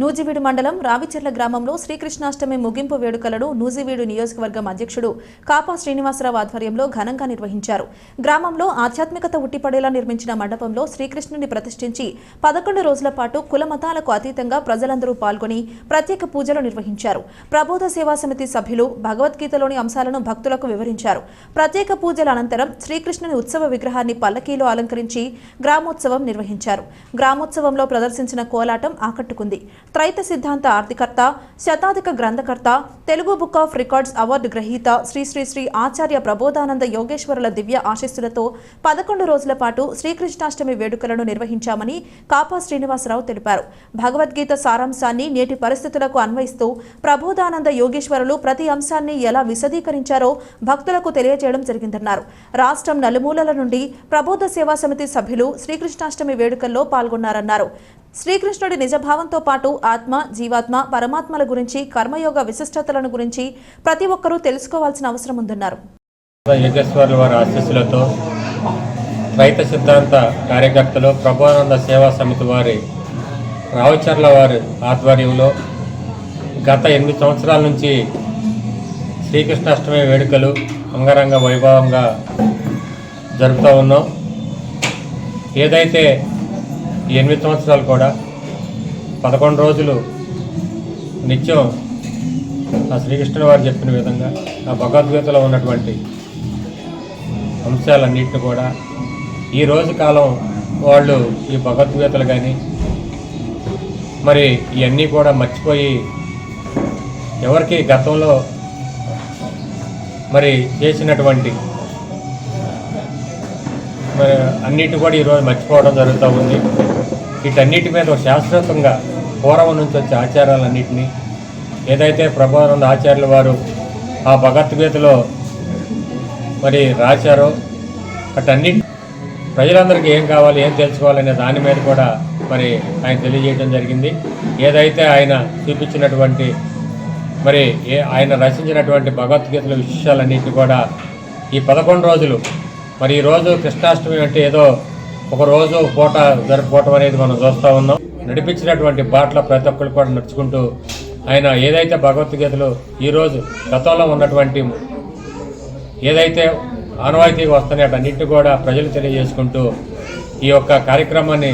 నూజివీడు మండలం రావిచెర్ల గ్రామంలో శ్రీకృష్ణాష్టమి ముగింపు వేడుకలను నూజివీడు నియోజకవర్గం అధ్యక్షుడు కాపా శ్రీనివాసరావు ఆధ్వర్యంలో ఘనంగా నిర్వహించారు. గ్రామంలో ఆధ్యాత్మికత ఉట్టిపడేలా నిర్మించిన మండపంలో శ్రీకృష్ణుని ప్రతిష్ఠించి పదకొండు రోజుల పాటు కుల మతాలకు అతీతంగా ప్రజలందరూ పాల్గొని ప్రత్యేక పూజలు నిర్వహించారు. ప్రబోధ సేవా సమితి సభ్యులు భగవద్గీతలోని అంశాలను భక్తులకు వివరించారు. ప్రత్యేక పూజల అనంతరం శ్రీకృష్ణుని ఉత్సవ విగ్రహాన్ని పల్లకీలో అలంకరించి గ్రామోత్సవం నిర్వహించారు. గ్రామోత్సవంలో ప్రదర్శించిన కోలాటం ఆకట్టుకుంది. త్రైత సిద్ధాంత ఆర్థికర్త శతాధిక గ్రంథకర్త Telugu book of records award గ్రహీత శ్రీ శ్రీ శ్రీ ఆచార్య ప్రబోధానంద యోగేశ్వరుల దివ్య ఆశీస్సులతో పదకొండు రోజుల పాటు శ్రీకృష్ణాష్టమి వేడుకలను నిర్వహించామని కాపా శ్రీనివాసరావు తెలిపారు. భగవద్గీత సారాంశాన్ని నేటి పరిస్థితులకు అన్వయిస్తూ ప్రబోధానంద యోగేశ్వరులు ప్రతి అంశాన్ని ఎలా విశదీకరించారో భక్తులకు తెలియజేయడం జరిగిందన్నారు. రాష్ట్రం నలుమూలల నుండి ప్రబోధ సేవా సమితి సభ్యులు శ్రీకృష్ణాష్టమి వేడుకల్లో పాల్గొన్నారన్నారు. శ్రీకృష్ణుడి నిజభావంతో పాటు ఆత్మ జీవాత్మ పరమాత్మల గురించి కర్మయోగ విశిష్టతలను గురించి ప్రతి ఒక్కరూ తెలుసుకోవాల్సిన అవసరం ఉందన్నారు. యోగేశ్వర్ల వారి ఆశీస్సులతో రైతు సిద్ధాంత కార్యకర్తలు ప్రభానంద సేవా సమితి వారి రావుచర్ల వారి ఆధ్వర్యంలో గత ఎనిమిది సంవత్సరాల నుంచి శ్రీకృష్ణాష్టమి వేడుకలు అంగరంగ వైభవంగా జరుపుతూ ఉన్నాం. ఏదైతే ఈ ఎనిమిది సంవత్సరాలు కూడా పదకొండు రోజులు నిత్యం ఆ శ్రీకృష్ణుడు వారు చెప్పిన విధంగా ఆ భగవద్గీతలో ఉన్నటువంటి అంశాలన్నింటిని కూడా ఈ రోజు కాలం వాళ్ళు ఈ భగవద్గీతలు కానీ మరి ఇవన్నీ కూడా మర్చిపోయి ఎవరికి గతంలో మరి చేసినటువంటి అన్నిటి కూడా ఈరోజు మర్చిపోవడం జరుగుతూ ఉంది. వీటన్నిటి మీద శాశ్వతంగా పూర్వం నుంచి వచ్చే ఆచారాలన్నింటినీ ఏదైతే ప్రభావం ఆచార్యుల వారు ఆ భగవద్గీతలో మరి రాశారో వాటన్నిటి ప్రజలందరికీ ఏం కావాలి ఏం తెలుసుకోవాలనే దాని మీద కూడా మరి ఆయన తెలియజేయడం జరిగింది. ఏదైతే ఆయన చూపించినటువంటి మరి ఏ ఆయన రచించినటువంటి భగవద్గీతల విషయాలన్నింటినీ కూడా ఈ పదకొండు రోజులు మరి ఈరోజు కృష్ణాష్టమి అంటే ఏదో ఒక రోజు పూట జరుపుకోవటం అనేది మనం చూస్తూ ఉన్నాం. నడిపించినటువంటి బాటలో ప్రతి ఒక్కరు కూడా నడుచుకుంటూ ఆయన ఏదైతే భగవద్గీతలు ఈరోజు గతంలో ఉన్నటువంటి ఏదైతే ఆనవాయితీగా వస్తున్నాయో అన్నింటినీ కూడా ప్రజలు తెలియజేసుకుంటూ ఈ యొక్క కార్యక్రమాన్ని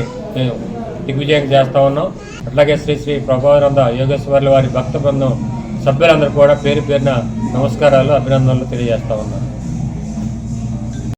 దిగ్విజయం చేస్తూ ఉన్నాం. అట్లాగే శ్రీ శ్రీ ప్రభానంద యోగేశ్వర్ల వారి భక్త బృందం సభ్యులందరూ కూడా పేరు పేరున నమస్కారాలు అభినందనలు తెలియజేస్తూ ఉన్నాను